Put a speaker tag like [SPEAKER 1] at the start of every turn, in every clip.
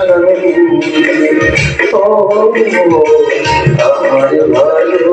[SPEAKER 1] আমার ভালোবাসা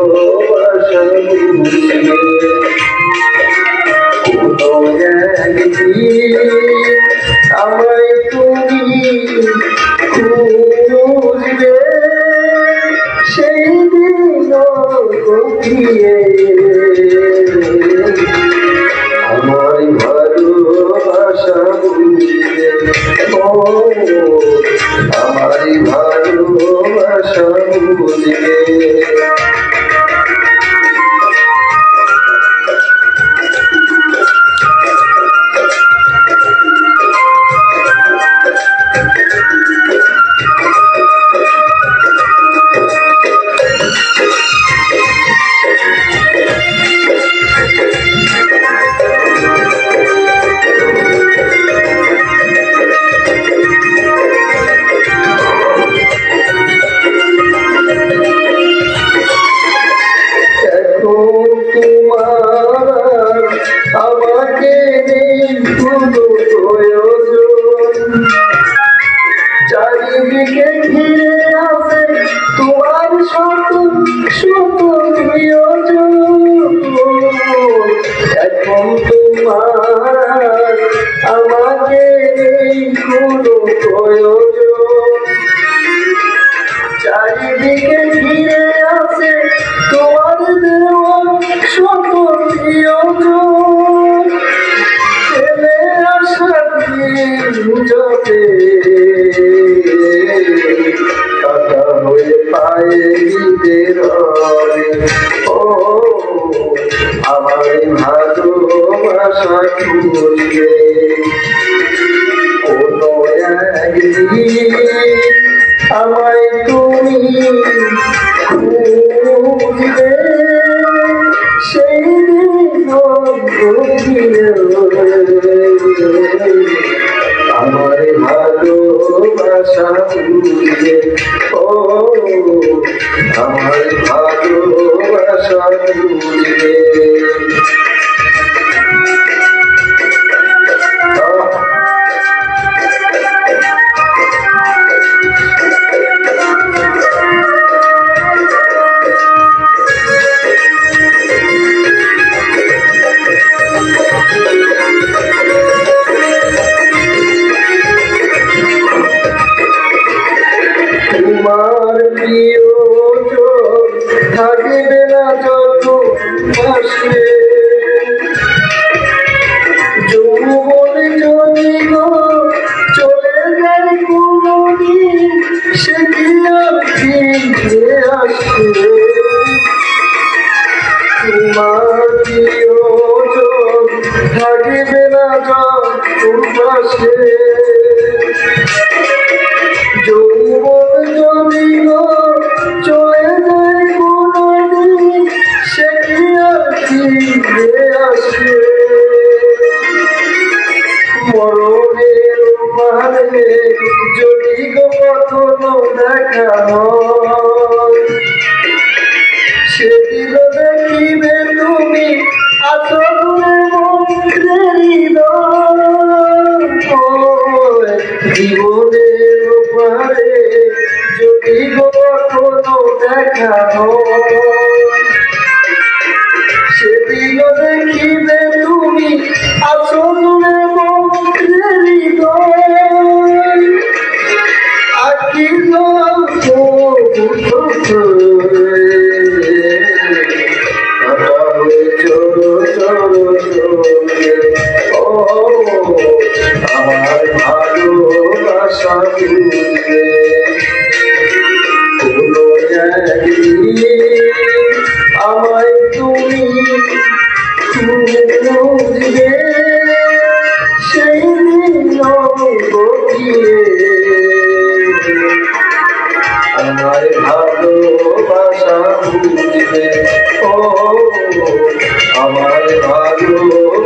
[SPEAKER 1] চারিদিকে ঘিরে আছে দিন হয়ে পায়ে ঈদের ও আমার ভালোবাসা খুঁজবে। কোনো একদিন আমায় বুঝবে ও আমার ভালোবাসা প্রিয় থাকবে না যত পাশে যৌবনে যদি গো চলে যায় কোনো সে কি আর ফিরে আসে তোমার প্রিয় থাকবে না যত পাশে পারে যদি গো কখনো দেখা সেদিন দেখিবে তুমি জীবনের পারে যদি গো কখনো দেখা হয় আমার ভালোবাসা বুঝবে কোনো আমায় তুমি খুঁজবে সেই দিন আমার ভালোবাসা বুঝবে ও আমার ভালোবাসা